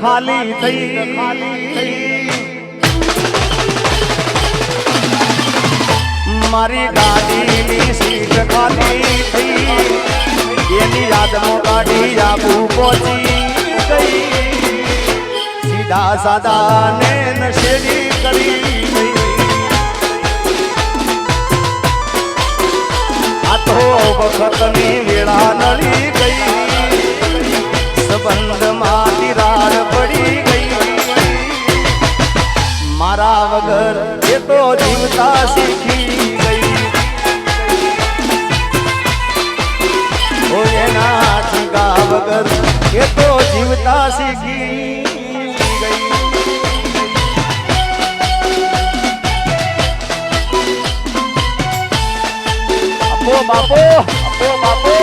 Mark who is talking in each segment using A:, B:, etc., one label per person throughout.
A: ખાલી થઈ. ખાલી મારી ગાડીની સીટ ખાલી થઈ. એની યાદમાં ગાડી આબુ પહોંચી ગઈ. સીધા સાદા ને નશેડી કરી વખતની વેળા નળી ગઈ. સંબંધમાં વગર એ તો જીવતા શીખી ગઈ ઓ એના ટીકા વગર એ તો જીવતા શીખી ગઈ આપો બાપો આપો બાપો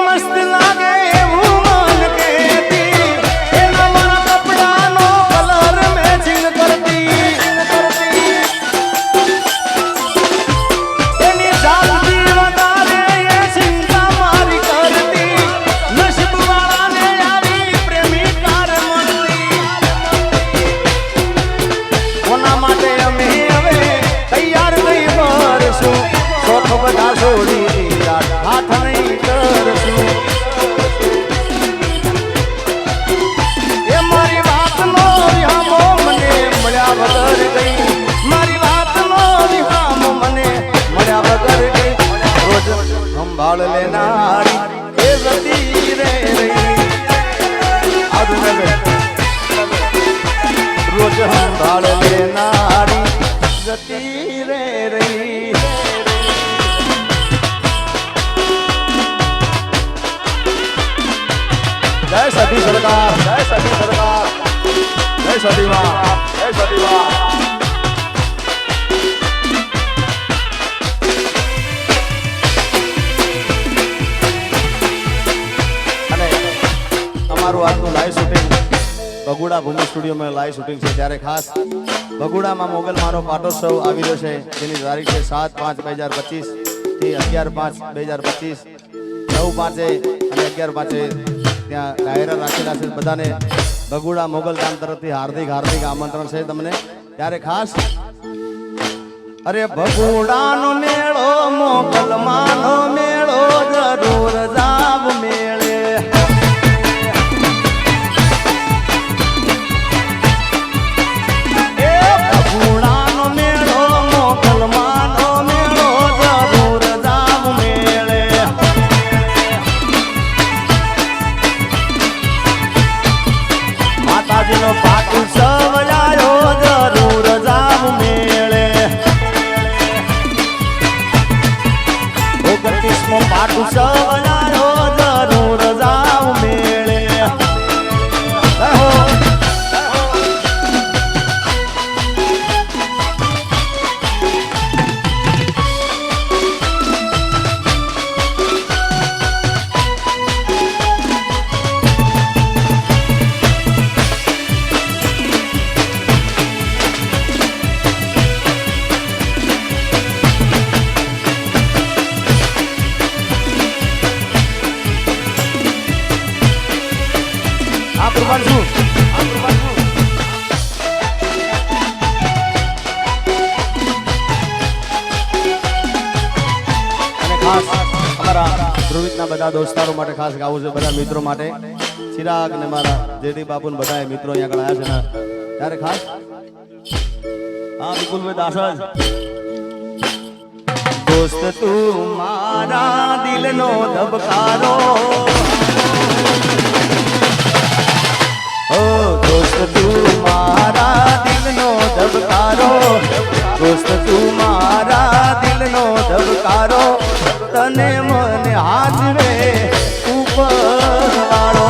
A: मस्ती સંભાળ લેનારી એ જતી રે આજુ ને રોજ સંભાળ લેનારી જતી રે રહી જય સતી સરકાર જય સતી સરકાર જય સતી જય સતી બગુડા ભૂમિ સ્ટુડિયોમાં લાઈવ શૂટિંગ છે. ત્યારે ખાસ બગુડામાં મોગલ મારો પાટોત્સવ આવી રહ્યો છે. જેની તારીખ છે સાત પાંચ બે હજાર પચીસથી અગિયાર પાંચ બે હજાર પચીસ. નવ પાંચે અને અગિયાર પાંચે ત્યાં ડાયરા રાખેલા છે. બધાને બગુડા મોગલ ગામ તરફથી હાર્દિક હાર્દિક આમંત્રણ છે તમને. ત્યારે ખાસ અરે બગુડાનો મેળો, મોગલમાનો મેળો, જરૂર જાવ મેળે. ઓગણત્રીસમો પાટ બધા દોસ્તારો માટે ખાસ ગાવું છે, બધા મિત્રો માટે. ચિરાગ ને મારા જેડી બાપુ ને બધા મિત્રો અહીંયા આગળ આવ્યા છે ત્યારે ખાસ હા, વિપુલભાઈ દાસ દોસ્ત તું મારા દિલનો ધબકારો. ઓ, દોસ્ત તું મારા દિલનો ધબકારો. દોસ્ત તું મારા દિલનો ધબકારો. તને મને હાજરે ઉપવાળો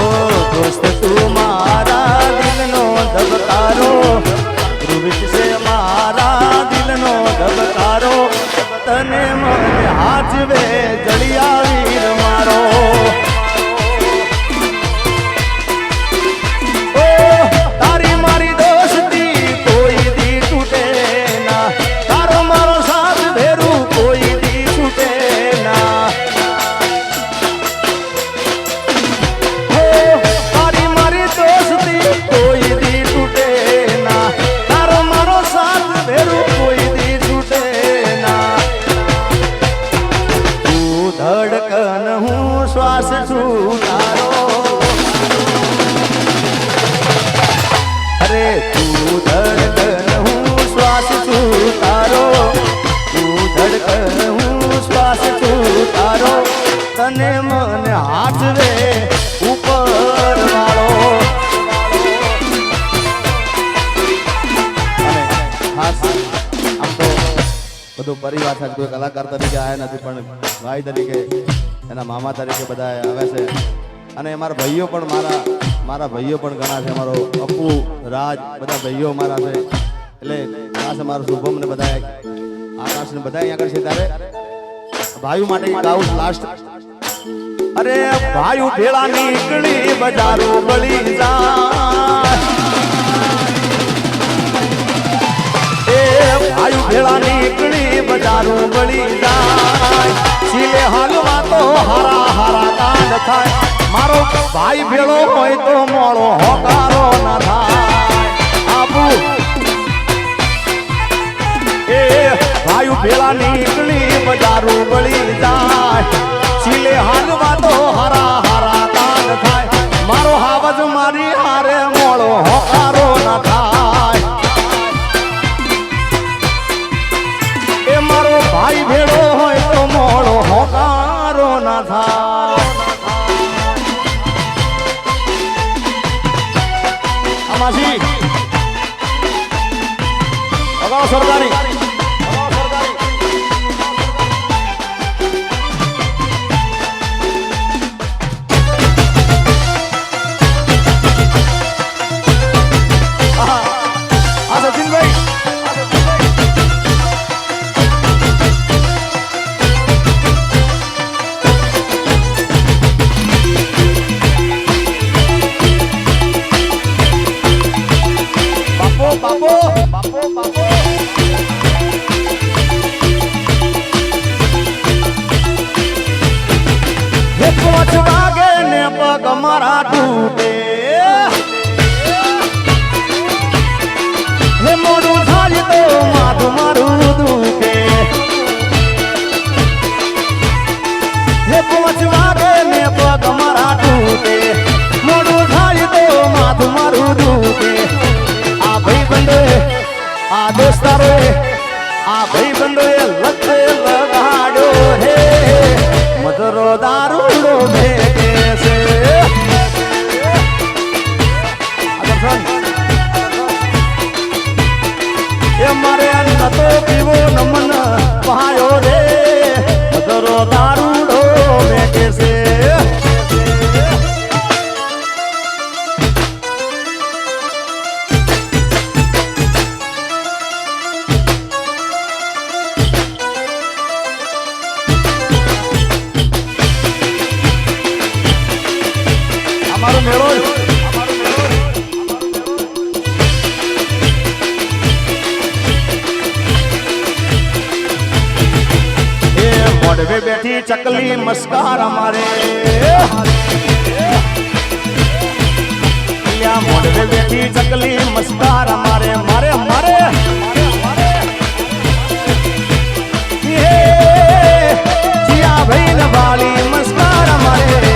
A: ઓ દોસ્ત, તું મારા દિલનો ધબકારો. ધ્રુવિત છે મારા દિલનો ધબકારો. તને મને હાજરે જળી પરિવાર સાથે કોઈ કલાકાર તરીકે આવ્યા નથી, પણ ભાઈ તરીકે, એના મામા તરીકે બધા આવે છે. અને અમારા ભાઈઓ પણ મારા મારા ભાઈઓ પણ ઘણા છે. અમારો અપુ, રાજ, બધા ભાઈઓ મારા છે. એટલે ખાસ અમારો શુભમ ને બધા આકાશ ને બધા અહીંયા આગળ છે ત્યારે. ભાઈઓ માટે ગાઉં લાસ્ટ અરે ભાઈઓ ભેળા નીકળી બજારો બળી જાય. હારા મારો ભાઈ ભેળો હોય તો મોળો હોકારો ના થાય. આબુ એ ભાઈ ભેળા નીકળી બજારું બળી જાય. ચીલે હાલવા તો હારા બાપો બાપો. પાંચ વાગે મારા તૂટે. હે મોડું થાય તો માથું મારું દુખે. આ ભાઈ મોઢવે બેઠી ચકલી મસ્કાર અમારે. મોઢવે બેઠી ચકલી મસ્કાર અમારે. મારે મારે જીયા ભાઈ વાળી મસ્કાર અમારે.